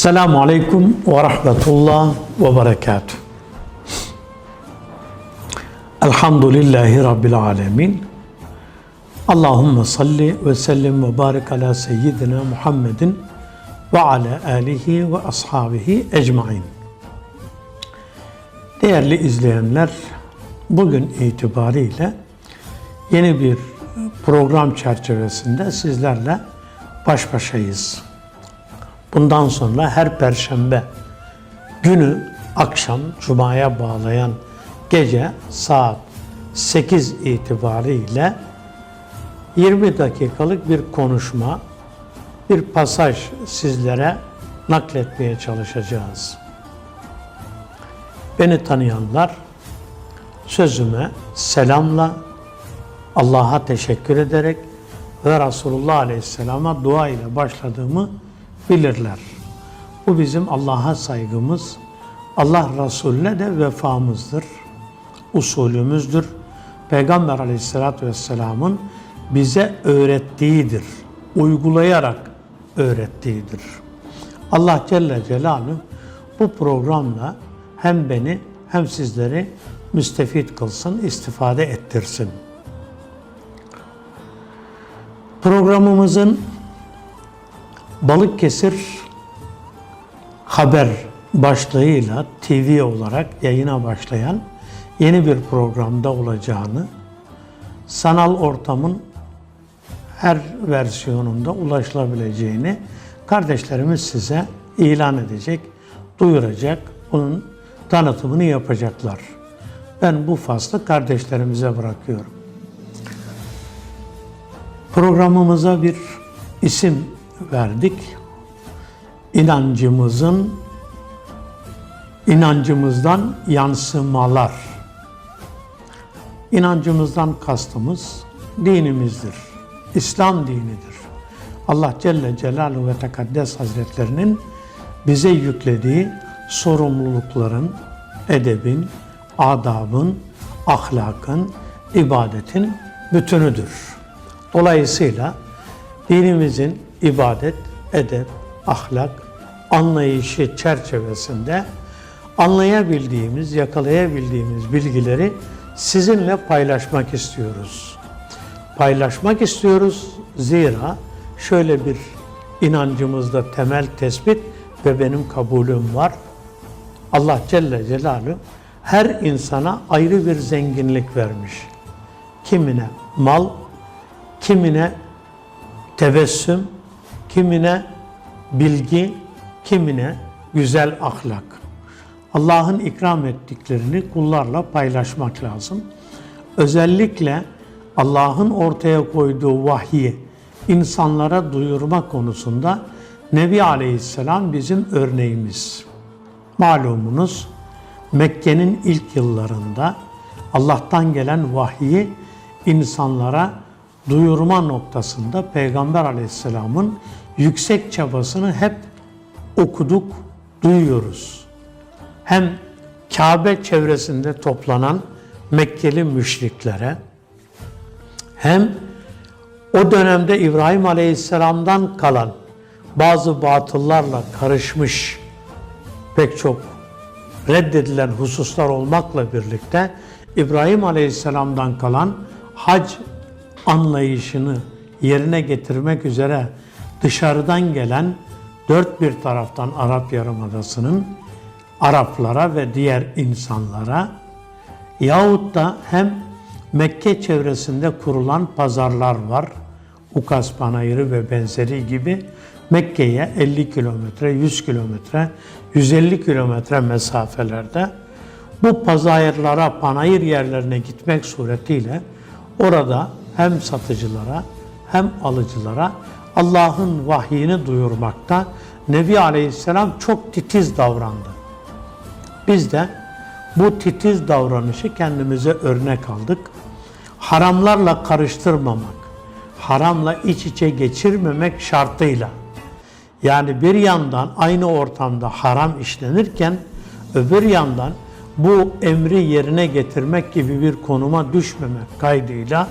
Esselamu Aleyküm ve Rahmetullah ve Berekatuhu. Elhamdülillahi Rabbil Alemin. Allahümme salli ve sellim ve barik ala seyyidina Muhammedin ve ala alihi ve ashabihi ecmain. Değerli izleyenler, bugün itibariyle yeni bir program çerçevesinde sizlerle baş başayız. Bundan sonra her perşembe günü akşam cumaya bağlayan gece saat 8 itibariyle 20 dakikalık bir konuşma, bir pasaj sizlere nakletmeye çalışacağız. Beni tanıyanlar sözüme selamla, Allah'a teşekkür ederek ve Resulullah Aleyhisselam'a dua ile başladığımı bilirler. Bu bizim Allah'a saygımız, Allah Resulüne de vefamızdır, usulümüzdür. Peygamber Aleyhisselatü Vesselam'ın bize öğrettiğidir, uygulayarak öğrettiğidir. Allah Celle Celaluhu bu programla hem beni hem sizleri müstefit kılsın, istifade ettirsin. Programımızın Balıkesir haber başlığıyla TV olarak yayına başlayan yeni bir programda olacağını, sanal ortamın her versiyonunda ulaşılabileceğini kardeşlerimiz size ilan edecek, duyuracak, bunun tanıtımını yapacaklar. Ben bu faslı kardeşlerimize bırakıyorum. Programımıza bir isim verdik. İnancımızın inancımızdan yansımalar. İnancımızdan kastımız dinimizdir. İslam dinidir. Allah Celle Celaluhu ve Tekaddes Hazretlerinin bize yüklediği sorumlulukların, edebin, adabın, ahlakın, ibadetin bütünüdür. Dolayısıyla dinimizin ibadet, edep, ahlak, anlayışı çerçevesinde anlayabildiğimiz, yakalayabildiğimiz bilgileri sizinle paylaşmak istiyoruz. Paylaşmak istiyoruz zira şöyle bir inancımızda temel tespit ve benim kabulüm var. Allah Celle Celaluhu her insana ayrı bir zenginlik vermiş. Kimine mal, kimine tebessüm, kimine bilgi, kimine güzel ahlak. Allah'ın ikram ettiklerini kullarla paylaşmak lazım. Özellikle Allah'ın ortaya koyduğu vahyi insanlara duyurma konusunda Nebi Aleyhisselam bizim örneğimiz. Malumunuz Mekke'nin ilk yıllarında Allah'tan gelen vahyi insanlara duyurma noktasında Peygamber Aleyhisselam'ın yüksek çabasını hep okuduk, duyuyoruz. Hem Kabe çevresinde toplanan Mekkeli müşriklere hem o dönemde İbrahim Aleyhisselam'dan kalan bazı batıllarla karışmış pek çok reddedilen hususlar olmakla birlikte İbrahim Aleyhisselam'dan kalan hac anlayışını yerine getirmek üzere dışarıdan gelen dört bir taraftan Arap Yarımadası'nın Araplara ve diğer insanlara yahut da hem Mekke çevresinde kurulan pazarlar var. Ukas Panayırı ve benzeri gibi Mekke'ye 50 kilometre, 100 kilometre, 150 kilometre mesafelerde bu pazarlara, panayır yerlerine gitmek suretiyle orada hem satıcılara hem alıcılara Allah'ın vahyini duyurmakta Nebi Aleyhisselam çok titiz davrandı. Biz de bu titiz davranışı kendimize örnek aldık. Haramlarla karıştırmamak, haramla iç içe geçirmemek şartıyla. Yani bir yandan aynı ortamda haram işlenirken öbür yandan bu emri yerine getirmek gibi bir konuma düşmemek kaydıyla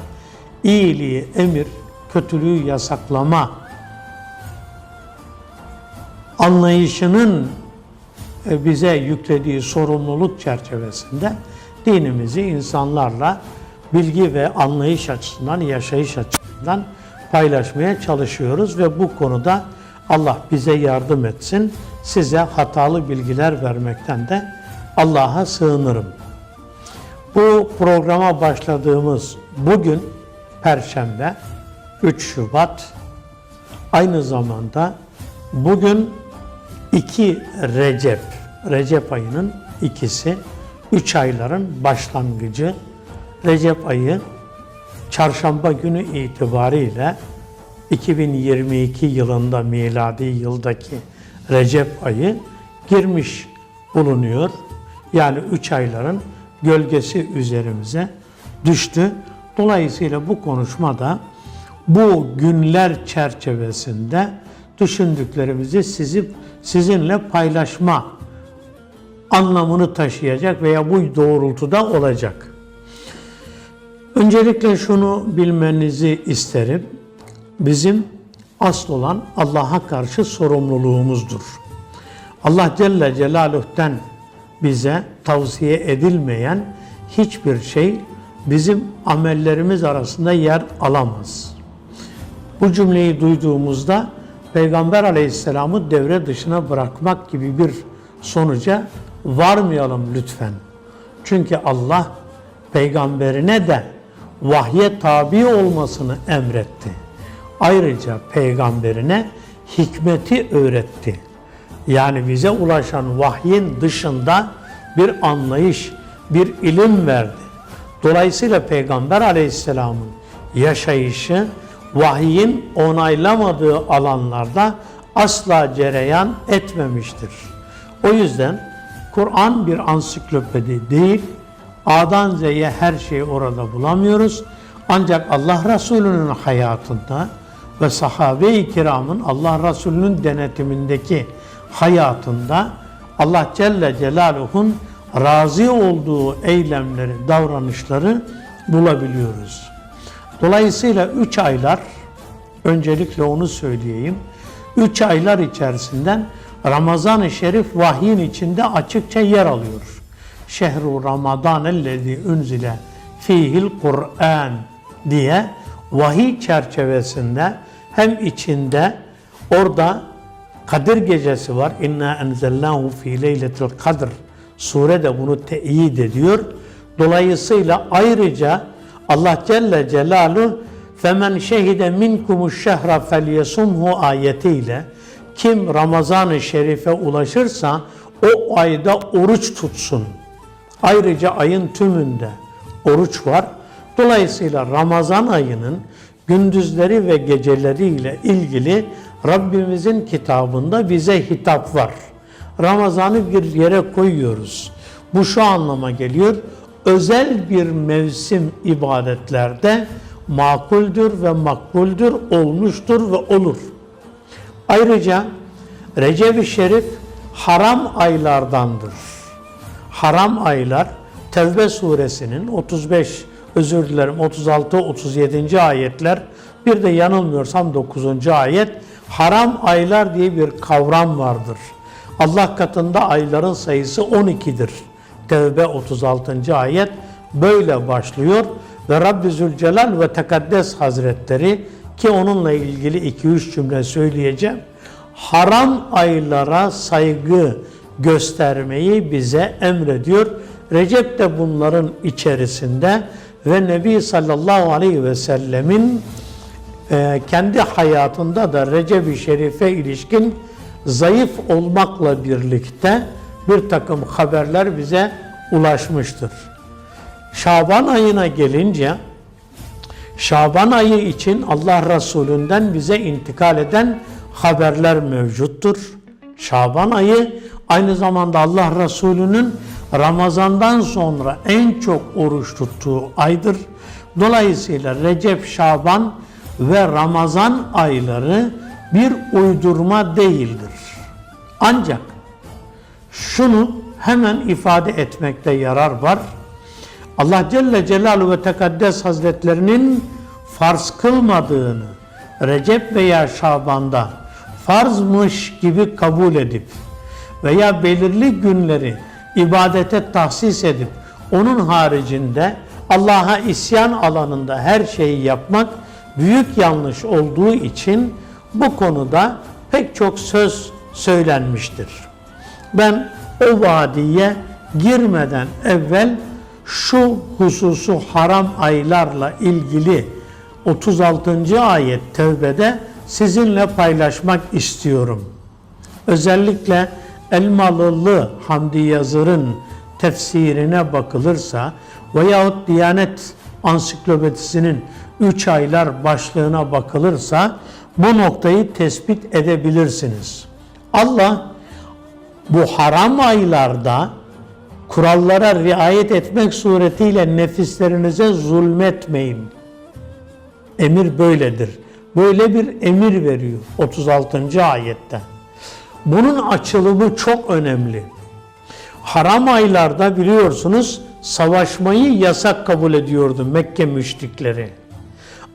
iyiliği emir, kötülüğü yasaklama anlayışının e, bize yüklediği sorumluluk çerçevesinde dinimizi insanlarla bilgi ve anlayış açısından, yaşayış açısından paylaşmaya çalışıyoruz ve bu konuda Allah bize yardım etsin. Size hatalı bilgiler vermekten de Allah'a sığınırım. Bu programa başladığımız bugün Perşembe 3 Şubat aynı zamanda bugün 2 Recep, Recep ayının ikisi, 3 ayların başlangıcı. Recep ayı çarşamba günü itibariyle 2022 yılında miladi yıldaki Recep ayı girmiş bulunuyor. Yani 3 ayların gölgesi üzerimize düştü. Dolayısıyla bu konuşmada bu günler çerçevesinde düşündüklerimizi sizi, sizinle paylaşma anlamını taşıyacak veya bu doğrultuda olacak. Öncelikle şunu bilmenizi isterim. Bizim asıl olan Allah'a karşı sorumluluğumuzdur. Allah Celle Celaluh'ten bize tavsiye edilmeyen hiçbir şey bizim amellerimiz arasında yer alamaz. Bu cümleyi duyduğumuzda Peygamber Aleyhisselam'ı devre dışına bırakmak gibi bir sonuca varmayalım lütfen. Çünkü Allah peygamberine de vahye tabi olmasını emretti. Ayrıca peygamberine hikmeti öğretti. Yani bize ulaşan vahyin dışında bir anlayış, bir ilim verdi. Dolayısıyla Peygamber Aleyhisselam'ın yaşayışı vahyin onaylamadığı alanlarda asla cereyan etmemiştir. O yüzden Kur'an bir ansiklopedi değil, A'dan Z'ye her şeyi orada bulamıyoruz. Ancak Allah Resulü'nün hayatında ve sahabe-i kiramın Allah Resulü'nün denetimindeki hayatında Allah Celle Celaluhu'nun razı olduğu eylemleri, davranışları bulabiliyoruz. Dolayısıyla üç aylar, öncelikle onu söyleyeyim, üç aylar içerisinden Ramazan-ı Şerif vahyin içinde açıkça yer alıyor. Şehru Ramazan ellezî unzile fihil Kur'an diye vahiy çerçevesinde hem içinde orada Kadir gecesi var. İnna enzelnahu fi leyletil kadr. Sure de bunu teyit ediyor. Dolayısıyla ayrıca Allah Celle Celaluhu femen şehide minkumuş şehra felyesumhu ayetiyle kim Ramazan-ı Şerif'e ulaşırsa o ayda oruç tutsun. Ayrıca ayın tümünde oruç var. Dolayısıyla Ramazan ayının gündüzleri ve geceleriyle ilgili Rabbimizin kitabında bize hitap var. Ramazan'ı bir yere koyuyoruz. Bu şu anlama geliyor. Özel bir mevsim ibadetlerde makuldür ve makbuldür, olmuştur ve olur. Ayrıca Recep-i Şerif haram aylardandır. Haram aylar Tevbe suresinin 35 özür dilerim 36 37. ayetler bir de yanılmıyorsam 9. ayet haram aylar diye bir kavram vardır. Allah katında ayların sayısı 12'dir. Tevbe 36. ayet böyle başlıyor ve Rabbi Zülcelal ve Tekaddes Hazretleri ki onunla ilgili 2-3 cümle söyleyeceğim. Haram aylara saygı göstermeyi bize emrediyor. Recep de bunların içerisinde ve Nebi sallallahu aleyhi ve sellemin e, kendi hayatında da Recep-i Şerif'e ilişkin zayıf olmakla birlikte bir takım haberler bize ulaşmıştır. Şaban ayına gelince Şaban ayı için Allah Resulü'nden bize intikal eden haberler mevcuttur. Şaban ayı aynı zamanda Allah Resulü'nün Ramazan'dan sonra en çok oruç tuttuğu aydır. Dolayısıyla Recep, Şaban ve Ramazan ayları bir uydurma değildir. Ancak şunu hemen ifade etmekte yarar var. Allah Celle Celaluhu ve Tekaddes Hazretlerinin farz kılmadığını Recep veya Şaban'da farzmış gibi kabul edip veya belirli günleri ibadete tahsis edip onun haricinde Allah'a isyan alanında her şeyi yapmak büyük yanlış olduğu için bu konuda pek çok söz söylenmiştir. Ben o vadiye girmeden evvel şu hususu haram aylarla ilgili 36. ayet Tevbe'de sizinle paylaşmak istiyorum. Özellikle Elmalılı Hamdi Yazır'ın tefsirine bakılırsa veyahut Diyanet Ansiklopedisinin 3 aylar başlığına bakılırsa bu noktayı tespit edebilirsiniz. Allah bu haram aylarda kurallara riayet etmek suretiyle nefislerinize zulmetmeyin. Emir böyledir. Böyle bir emir veriyor 36. ayette. Bunun açılımı çok önemli. Haram aylarda biliyorsunuz savaşmayı yasak kabul ediyordu Mekke müşrikleri.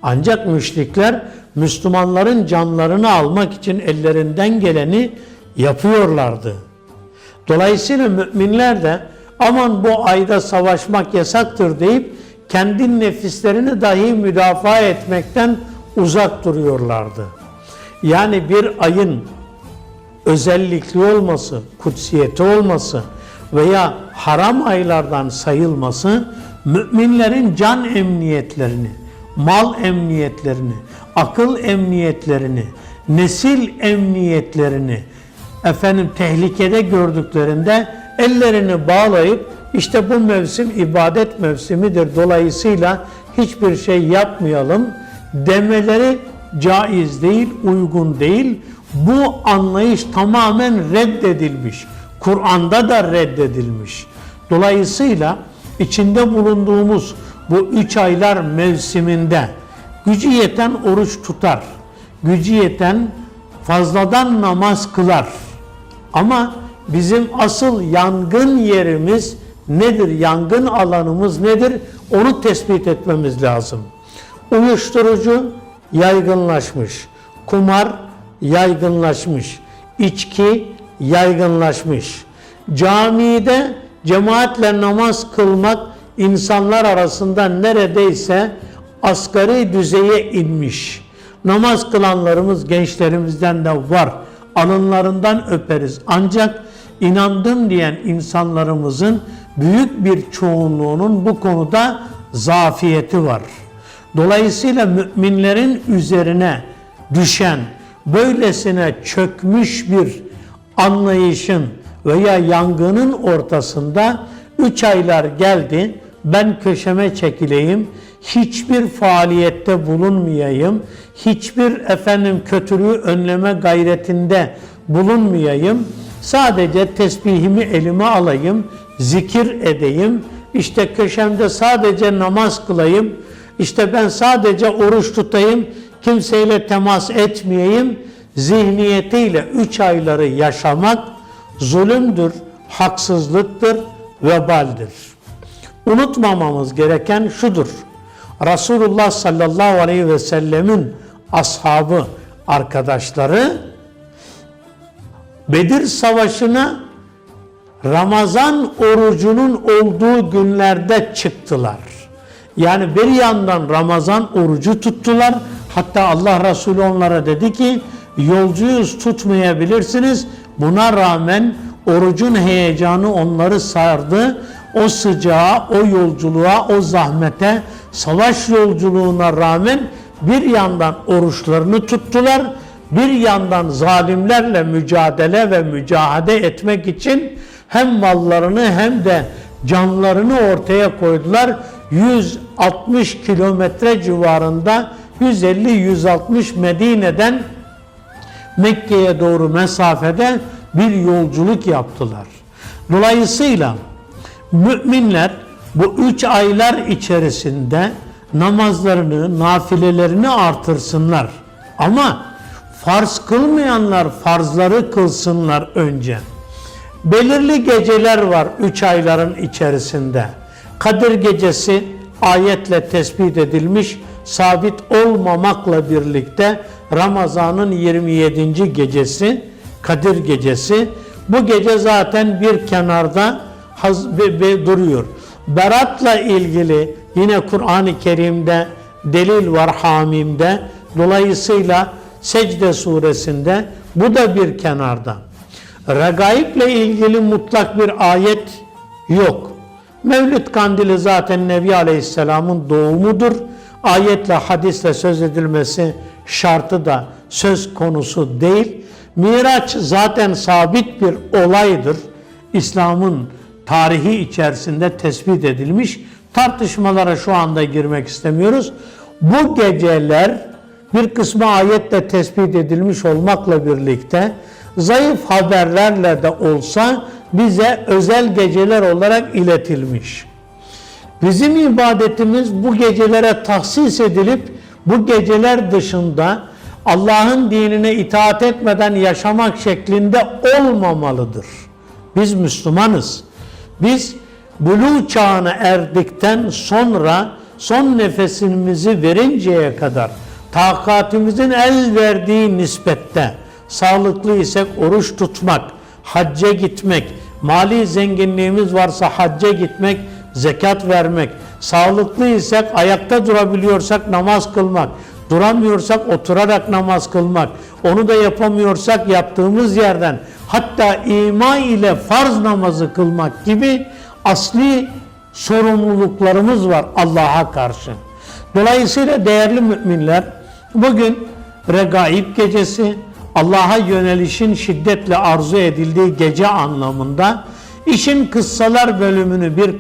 Ancak müşrikler Müslümanların canlarını almak için ellerinden geleni yapıyorlardı. Dolayısıyla müminler de aman bu ayda savaşmak yasaktır deyip kendi nefislerini dahi müdafaa etmekten uzak duruyorlardı. Yani bir ayın özellikli olması, kutsiyeti olması veya haram aylardan sayılması müminlerin can emniyetlerini, mal emniyetlerini, akıl emniyetlerini, nesil emniyetlerini efendim tehlikede gördüklerinde ellerini bağlayıp işte bu mevsim ibadet mevsimidir dolayısıyla hiçbir şey yapmayalım demeleri caiz değil, uygun değil. Bu anlayış tamamen reddedilmiş. Kur'an'da da reddedilmiş. Dolayısıyla içinde bulunduğumuz bu üç aylar mevsiminde gücü yeten oruç tutar. Gücü yeten fazladan namaz kılar. Ama bizim asıl yangın yerimiz nedir? Yangın alanımız nedir? Onu tespit etmemiz lazım. Uyuşturucu yaygınlaşmış. Kumar yaygınlaşmış. içki yaygınlaşmış. Camide cemaatle namaz kılmak insanlar arasında neredeyse asgari düzeye inmiş. Namaz kılanlarımız gençlerimizden de var. Alınlarından öperiz. Ancak inandım diyen insanlarımızın büyük bir çoğunluğunun bu konuda zafiyeti var. Dolayısıyla müminlerin üzerine düşen böylesine çökmüş bir anlayışın veya yangının ortasında üç aylar geldi ben köşeme çekileyim hiçbir faaliyette bulunmayayım hiçbir efendim kötülüğü önleme gayretinde bulunmayayım sadece tesbihimi elime alayım zikir edeyim işte köşemde sadece namaz kılayım işte ben sadece oruç tutayım kimseyle temas etmeyeyim zihniyetiyle üç ayları yaşamak zulümdür, haksızlıktır, vebaldir. Unutmamamız gereken şudur. Resulullah sallallahu aleyhi ve sellemin ashabı, arkadaşları Bedir Savaşı'na Ramazan orucunun olduğu günlerde çıktılar. Yani bir yandan Ramazan orucu tuttular. Hatta Allah Resulü onlara dedi ki yolcuyuz tutmayabilirsiniz. Buna rağmen orucun heyecanı onları sardı. O sıcağa, o yolculuğa, o zahmete, savaş yolculuğuna rağmen bir yandan oruçlarını tuttular. Bir yandan zalimlerle mücadele ve mücahede etmek için hem mallarını hem de canlarını ortaya koydular. 160 kilometre civarında 150-160 Medine'den Mekke'ye doğru mesafede bir yolculuk yaptılar. Dolayısıyla müminler bu üç aylar içerisinde namazlarını, nafilelerini artırsınlar. Ama farz kılmayanlar farzları kılsınlar önce. Belirli geceler var üç ayların içerisinde. Kadir gecesi ayetle tespit edilmiş, sabit olmamakla birlikte Ramazan'ın 27. gecesi, Kadir gecesi. Bu gece zaten bir kenarda haz- be- be- duruyor. Berat'la ilgili yine Kur'an-ı Kerim'de delil var Hamim'de. Dolayısıyla Secde suresinde bu da bir kenarda. Regaib'le ilgili mutlak bir ayet yok. Mevlid kandili zaten Nebi Aleyhisselam'ın doğumudur. Ayetle, hadisle söz edilmesi şartı da söz konusu değil. Miraç zaten sabit bir olaydır. İslam'ın tarihi içerisinde tespit edilmiş. Tartışmalara şu anda girmek istemiyoruz. Bu geceler bir kısmı ayetle tespit edilmiş olmakla birlikte zayıf haberlerle de olsa bize özel geceler olarak iletilmiş. Bizim ibadetimiz bu gecelere tahsis edilip bu geceler dışında Allah'ın dinine itaat etmeden yaşamak şeklinde olmamalıdır. Biz Müslümanız. Biz buluğ çağına erdikten sonra son nefesimizi verinceye kadar takatimizin el verdiği nispette sağlıklı isek oruç tutmak, hacca gitmek, mali zenginliğimiz varsa hacca gitmek, zekat vermek, sağlıklı isek ayakta durabiliyorsak namaz kılmak, duramıyorsak oturarak namaz kılmak, onu da yapamıyorsak yaptığımız yerden hatta ima ile farz namazı kılmak gibi asli sorumluluklarımız var Allah'a karşı. Dolayısıyla değerli müminler bugün Regaib gecesi Allah'a yönelişin şiddetle arzu edildiği gece anlamında işin kıssalar bölümünü bir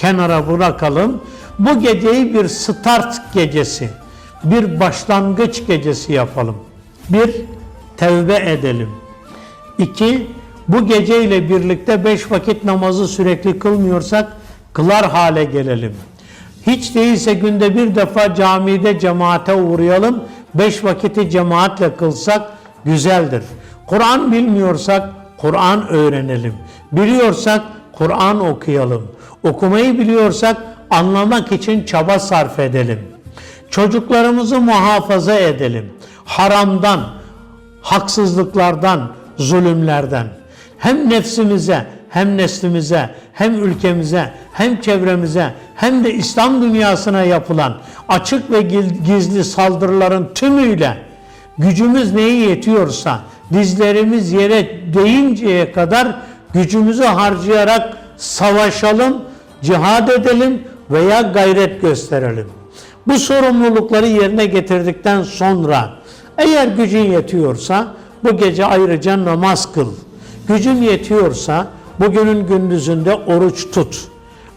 kenara bırakalım. Bu geceyi bir start gecesi, bir başlangıç gecesi yapalım. Bir, tevbe edelim. İki, bu geceyle birlikte beş vakit namazı sürekli kılmıyorsak kılar hale gelelim. Hiç değilse günde bir defa camide cemaate uğrayalım. Beş vakiti cemaatle kılsak güzeldir. Kur'an bilmiyorsak Kur'an öğrenelim. Biliyorsak Kur'an okuyalım. Okumayı biliyorsak anlamak için çaba sarf edelim. Çocuklarımızı muhafaza edelim. Haramdan, haksızlıklardan, zulümlerden. Hem nefsimize, hem neslimize, hem ülkemize, hem çevremize, hem de İslam dünyasına yapılan açık ve gizli saldırıların tümüyle gücümüz neyi yetiyorsa dizlerimiz yere değinceye kadar gücümüzü harcayarak savaşalım, cihad edelim veya gayret gösterelim. Bu sorumlulukları yerine getirdikten sonra eğer gücün yetiyorsa bu gece ayrıca namaz kıl. Gücün yetiyorsa bugünün gündüzünde oruç tut.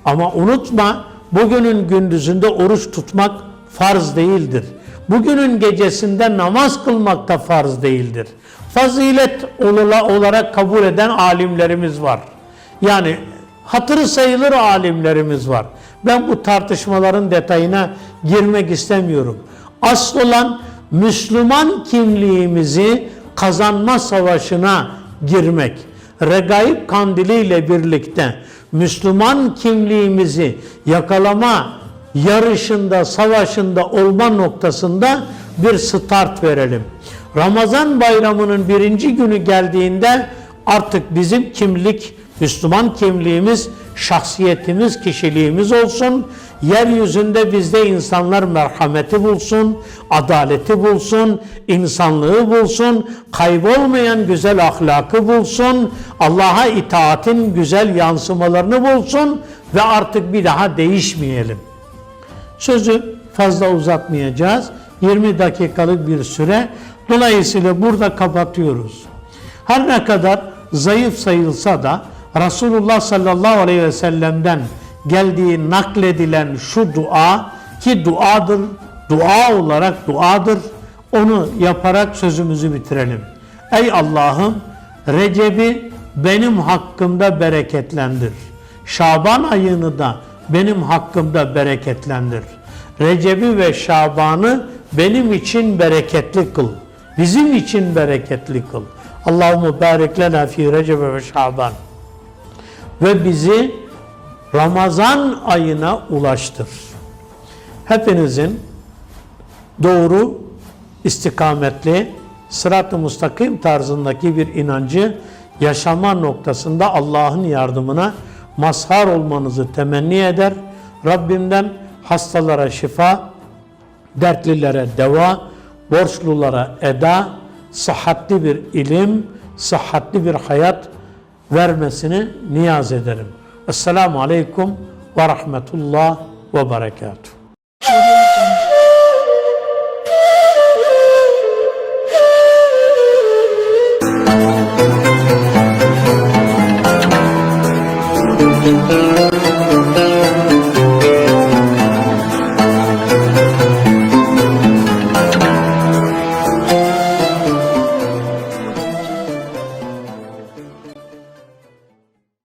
Ama unutma bugünün gündüzünde oruç tutmak farz değildir. Bugünün gecesinde namaz kılmak da farz değildir. Fazilet olarak kabul eden alimlerimiz var. Yani hatırı sayılır alimlerimiz var. Ben bu tartışmaların detayına girmek istemiyorum. Asıl olan Müslüman kimliğimizi kazanma savaşına girmek. Regaib kandiliyle birlikte Müslüman kimliğimizi yakalama yarışında, savaşında olma noktasında bir start verelim. Ramazan bayramının birinci günü geldiğinde artık bizim kimlik, Müslüman kimliğimiz, şahsiyetimiz, kişiliğimiz olsun. Yeryüzünde bizde insanlar merhameti bulsun, adaleti bulsun, insanlığı bulsun, kaybolmayan güzel ahlakı bulsun, Allah'a itaatin güzel yansımalarını bulsun ve artık bir daha değişmeyelim. Sözü fazla uzatmayacağız. 20 dakikalık bir süre. Dolayısıyla burada kapatıyoruz. Her ne kadar zayıf sayılsa da Resulullah sallallahu aleyhi ve sellem'den geldiği nakledilen şu dua ki duadır, dua olarak duadır. Onu yaparak sözümüzü bitirelim. Ey Allah'ım Recep'i benim hakkımda bereketlendir. Şaban ayını da benim hakkımda bereketlendir. Recep'i ve Şaban'ı benim için bereketli kıl. Bizim için bereketli kıl. Allahu barik lena fi Recebe ve Şaban. Ve bizi Ramazan ayına ulaştır. Hepinizin doğru istikametli, sırat-ı mustakim tarzındaki bir inancı yaşama noktasında Allah'ın yardımına mazhar olmanızı temenni eder. Rabbimden hastalara şifa, dertlilere deva, borçlulara eda, sıhhatli bir ilim, sıhhatli bir hayat vermesini niyaz ederim. Esselamu Aleyküm ve Rahmetullah ve Berekatuhu.